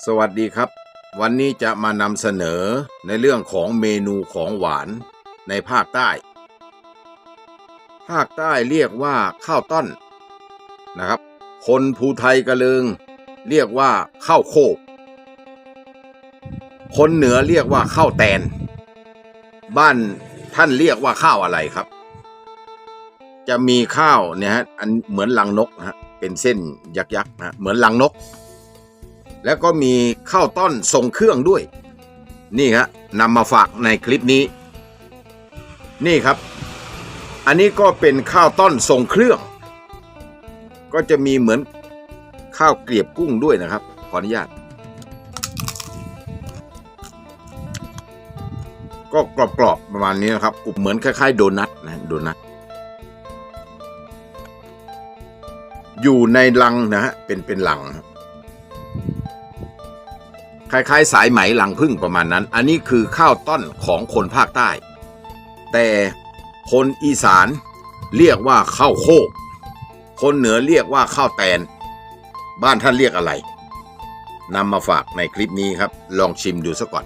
สวัสดีครับ วันนี้จะมานำเสนอในเรื่องของเมนูของหวานในภาคใต้ ภาคใต้เรียกว่าข้าวต้นนะครับ คนภูไทยกระลิงเรียกว่าข้าวโคก คนเหนือเรียกว่าข้าวแตน บ้านท่านเรียกว่าข้าวอะไรครับ จะมีข้าวเนี่ยฮะอันเหมือนลังนกฮะเป็นเส้นยักษ์ๆนะเหมือนลังนก แล้วก็มีข้าวต้อนทรงเครื่องด้วย นี่ครับนำมาฝากในคลิปนี้ นี่ครับ อันนี้ก็เป็นข้าวต้อนทรงเครื่อง ก็จะมีเหมือนข้าวเกลียบกุ้งด้วยนะครับ ขออนุญาต ก็กรอบๆประมาณนี้นะครับกรุบเหมือนคล้ายๆ โดนัทนะโดนัทอยู่ในลังนะฮะเป็นเป็นลังครับ คล้ายๆ สายไหมหลังพึ่งประมาณนั้น อันนี้คือข้าวต้อนของคนภาคใต้ แต่คนอีสานเรียกว่าข้าวโคก คนเหนือเรียกว่าข้าวแตน บ้านท่านเรียกอะไรนำมาฝากในคลิปนี้ครับ ลองชิมดูซะก่อน